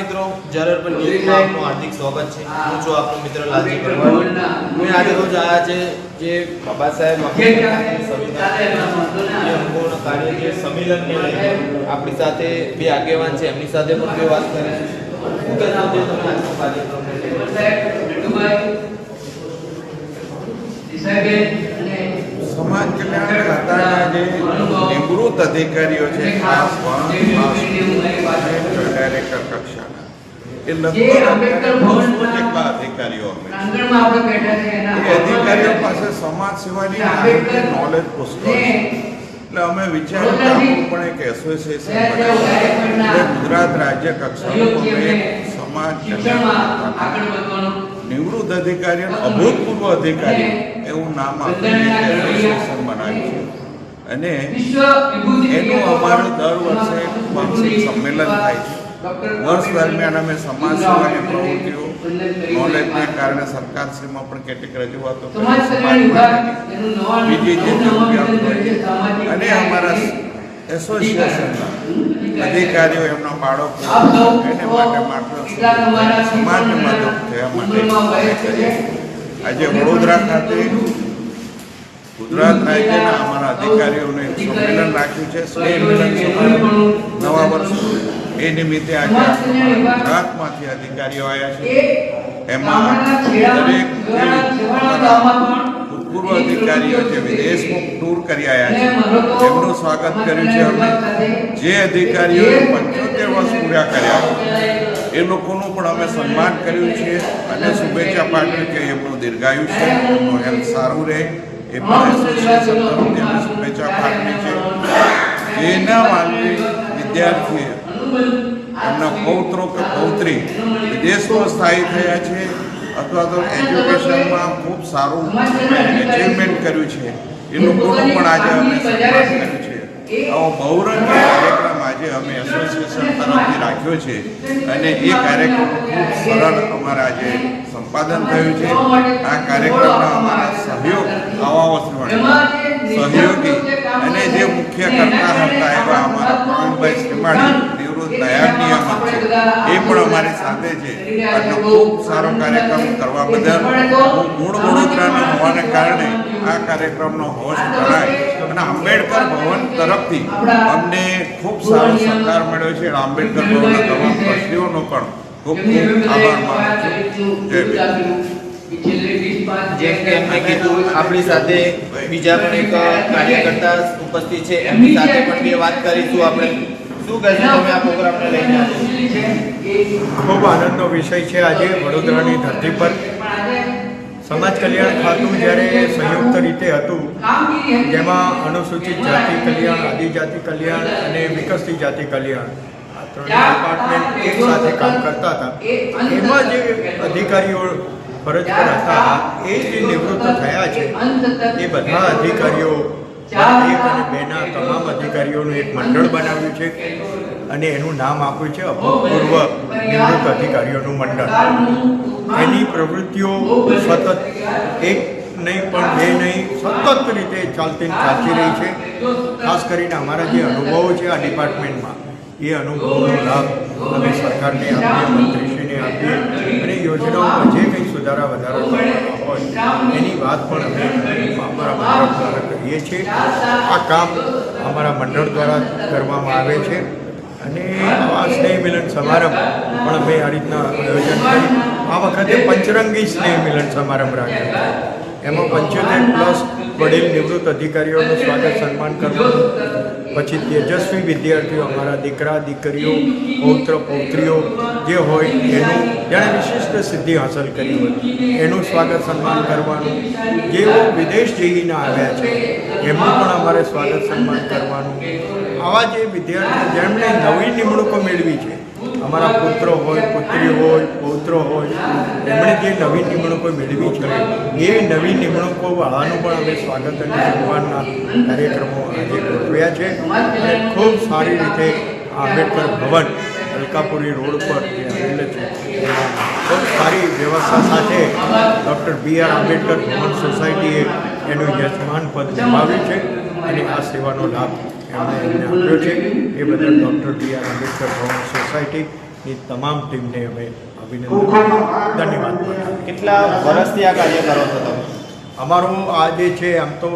મિત્રો જરર પર ન્યૂઝમાં આપનું હાર્દિક સ્વાગત છે. હું છું આપનો મિત્ર લાલજી પરમાર મેં આજે રોજ આવ્યા છે જે બાબા સાહેબ જે કાર્ય જે સંમેલનને લઈને આપણી સાથે બે આગેવાન છે એમની સાથે પણ બે વાત કરીશું શું કહેશો જે તમે આજનો કાર્યક્રમ? સમાજ કલ્યાણ ખાતાના જે નિવૃત્ત અધિકારીઓ છે ખાસ ડાયરેક્ટર કક્ષાના એ અધિકારીઓ અધિકારીઓ પાસે સમાજ સેવાની નોલેજ છે. એટલે અમે વિચાર્યું કે આપણું પણ એક એસોસિએશન. એટલે ગુજરાત રાજ્ય કક્ષાનું સમાજ નિવૃત્ત અધિકારી અભૂતપૂર્વ અધિકારી એવું નામ આપીને એસોસિએશન બનાવ્યું છે. અને એનું અમારું દર વર્ષે સંમેલન થાય છે. વર્ષ દરમિયાન અમે સમાજ સેવાની પ્રવૃત્તિઓ નોલેજને કારણે સરકારશ્રીમાં પણ કેટલીક રજૂઆતો બીજી જે જરૂરિયાત અને અમારા એસોસિએશનના અધિકારીઓ. એમના બાળકો એને માટે માત્ર સમાજને મદદ થયા માટે. આજે વડોદરા ખાતે ગુજરાત રાજ્યના અમારા અધિકારીઓને સંમેલન રાખ્યું છે સ્નેહ મિલન સમારોહ નવા વર્ષ એ નિમિત્તે આજે અમારા ગુજરાતમાંથી અધિકારીઓ આવ્યા છે. એ એમાં ગામડાના દરેક છેડા જે છેવાડાના અમારા ગામમાં પણ ભૂતપૂર્વ અધિકારીઓ જે વિદેશમાં ટૂર કરી આવ્યા છે. એમનું સ્વાગત કર્યું છે અમે. જે અધિકારીઓએ પંચોતેર વર્ષ પૂરા કર્યા. એ લોકોનું પણ અમે સન્માન કર્યું છે અને શુભેચ્છા પાઠવી કે એમનું દીર્ઘાયુ છે. એમનું હેલ્થ સારું રહે. એ પણ એસોસિએશન તરફથી અમે શુભેચ્છા પાઠવી છે. જેના વાલી વિદ્યાર્થીઓ એમના પૌત્રો કે પૌત્રી વિદેશમાં સ્થાયી થયા છે. અથવા તો એજ્યુકેશનમાં ખૂબ સારું એચિવમેન્ટ કર્યું છે. એ લોકોનું પણ આજે અમે સન્માન કર્યું છે. આવો બહુરંગી કાર્યક્રમ આજે અમે એસોસિએશન તરફથી રાખ્યો છે. અને એ કાર્યક્રમ ખૂબ સરળ અમારા આજે સંપાદન થયું છે. આ કાર્યક્રમના અમારા સહયોગ આવા સહયોગી અને જે મુખ્ય કરતા હતા એવા અમારા પ્રવીણભાઈ શ્રીમાળી નિવૃત્ત નાયબ છે. એ પણ અમારી સાથે છે. અને ખૂબ સારો કાર્યક્રમ કરવા બદલ હું મૂળ વડોદરાના હોવાને કારણે આ કાર્યક્રમનો હોસ્ટ ગણાય અને આંબેડકર ભવન તરફથી અમને ખૂબ સારો સહકાર મળ્યો છે. આંબેડકર ભવનના તમામ ટ્રસ્ટીઓનો પણ ખૂબ ખૂબ આભાર માનું જેમ કે એમને કીધું, આપણી સાથે બીજા પણ એક કાર્યકર્તા ઉપસ્થિત છે. એમની સાથે પણ બે વાત કરીશું આપણે. ખૂબ આનંદનો વિષય છે. આજે વડોદરાની ધરતી પર સમાજ કલ્યાણ ખાતું જ્યારે સંયુક્ત રીતે હતું, જેમાં અનુસૂચિત જાતિ કલ્યાણ, આદિજાતિ કલ્યાણ અને વિકસતી જાતિ કલ્યાણ આ ત્રણેય ડિપાર્ટમેન્ટ એક સાથે કામ કરતા હતા. એમાં જે અધિકારીઓ ફરજ પર હતા, એ જે નિવૃત્ત થયા છે, એ બધા અધિકારીઓ એક અને બેના તમામ અધિકારીઓનું એક મંડળ બનાવ્યું છે અને એનું નામ આપ્યું છે અભૂતપૂર્વ નિવૃત્ત અધિકારીઓનું મંડળ. એની પ્રવૃત્તિઓ સતત એક નહીં પણ બે નહીં સતત રીતે ચાલતી ચાલતી રહી છે. ખાસ કરીને અમારા જે અનુભવો છે આ ડિપાર્ટમેન્ટમાં એ અનુભવોનો લાભ અમે સરકારને આપીએ મંત્રીશ્રીને આપીએ અને યોજનાઓમાં જે કંઈ સુધારા વધારા હોય એની વાત પણ અમે છીએ આ કામ અમારા મંડળ દ્વારા કરવામાં આવે છે. અને આ સ્નેહ મિલન સમારંભ પણ અમે આ રીતના આયોજન કરી. આ વખતે પંચરંગી સ્નેહ મિલન સમારંભ રાખ્યો એમાં પંચોતેર પ્લસ વડીલ નિવૃત્ત અધિકારીઓનું સ્વાગત સન્માન કરવાનું પછી તેજસ્વી વિદ્યાર્થીઓ, અમારા દીકરા, દીકરીઓ, પૌત્ર, પૌત્રીઓ જે હોય એનું જેણે વિશિષ્ટ સિદ્ધિ હાંસલ કરી હોય. એનું સ્વાગત સન્માન કરવાનું. જેઓ વિદેશ જઈને આવ્યા છે એમનું પણ અમારે સ્વાગત સન્માન કરવાનું. આવા જે વિદ્યાર્થીઓ, જેમણે નવી નિમણૂકો મેળવી છે અમારા પુત્રો હોય, પુત્રી હોય, પૌત્ર હોય, એમણે જે નવી નિમણૂકો મેળવી છે, એ નવી નિમણૂકો વાળાનું પણ અમે સ્વાગત અને સન્માનના કાર્યક્રમો આજે ગોઠવ્યા છે. અને ખૂબ સારી રીતે આંબેડકર ભવન અલકાપુરી રોડ પર જે આવેલ છે, ખૂબ સારી વ્યવસ્થા સાથે doctor B R Ambedkar Bhavan સોસાયટીએ એનું યજમાન પદ નિભાવ્યું છે અને આ સેવાનો લાભ એમણે આપ્યો છે એ બદલ doctor B R Ambedkar Bhavan society ની તમામ ટીમને અમે અભિનંદન ધન્યવાદ કેટલા વર્ષથી આ કાર્ય કરો છો તમે? અમારું આ જે છે આમ તો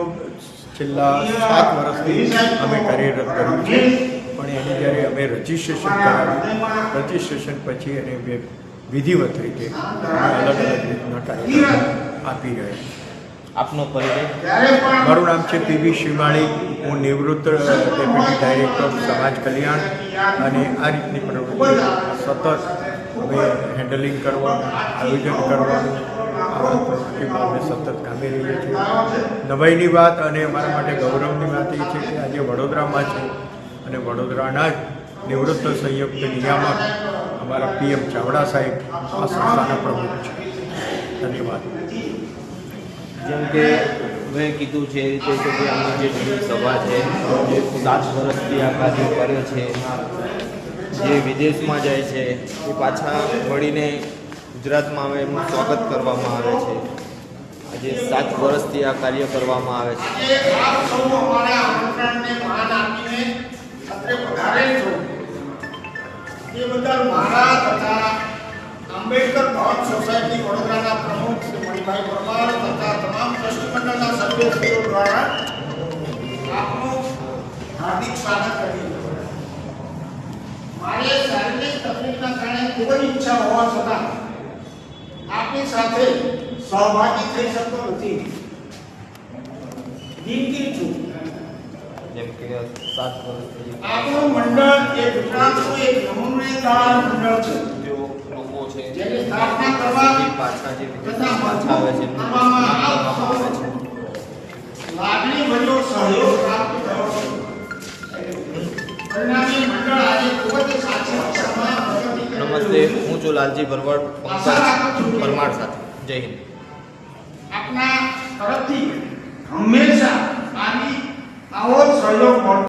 છેલ્લા સાત વર્ષથી અમે કાર્યરત કર્યું છે. પણ એની જ્યારે અમે રજિસ્ટ્રેશન કરાવ્યું રજિસ્ટ્રેશન પછી એને વિધિવત રીતે અલગ અલગ રીતના કાર્યક્રમ આપી રહ્યા છીએ. આપનો પરિચય. મારું નામ છે પીવી શિવાળી. હું નિવૃત્ત ડેપ્યુટી ડાયરેક્ટર સમાજ કલ્યાણ અને આ રીતની પ્રવૃત્તિ સતત અમે હેન્ડલિંગ કરવાનું આયોજન કરવાનું આવા પ્રવૃત્તિમાં અમે સતત કામે રહીએ છીએ. નવાઈની વાત અને અમારા માટે ગૌરવની વાત એ છે કે આજે વડોદરામાં છે અને વડોદરાના જ નિવૃત્ત સંયુક્ત નિયામક અમારા પીએમ ચાવડા સાહેબ આ સંસ્થાના પ્રમુખ છે. ધન્યવાદ. જેમ કે મેં કીધું છે એ રીતે કે જે આમની જે સભા છે, જે સાત વર્ષથી આ કાર્ય કરે છે, જે વિદેશમાં જાય છે, એ પાછા વળીને ગુજરાતમાં આવે એમનું સ્વાગત કરવામાં આવે છે. આજે સાત વર્ષથી આ કાર્ય કરવામાં આવે છે. આંબેડકર ભવન સોસાયટી વડોદરાના પ્રમુખ શ્રી મણિભાઈ પરમાર તમામ ટ્રસ્ટી સભ્યશ્રીઓ દ્વારા આપનું હાર્દિક સ્વાગત કરીએ. મારે શારીરિક તકલીફના કારણે ખૂબ જ ઈચ્છા હોવા છતાં આપની સાથે સહભાગી થઈ શકતો નથી. દિલથી છું. જેમ કે સાત વર્ષથી આપણું મંડળ એ ગુજરાતનું એક નમૂનેદાર મંડળ છે. જે લોકો છે. જેની સ્થાપના નમસ્તે, હું છું લાલજી ભરવાડ, પંકજ પરમાર સાથે. જય હિન્દ. આપના તરફથી હંમેશા આવો સહયોગ મળતો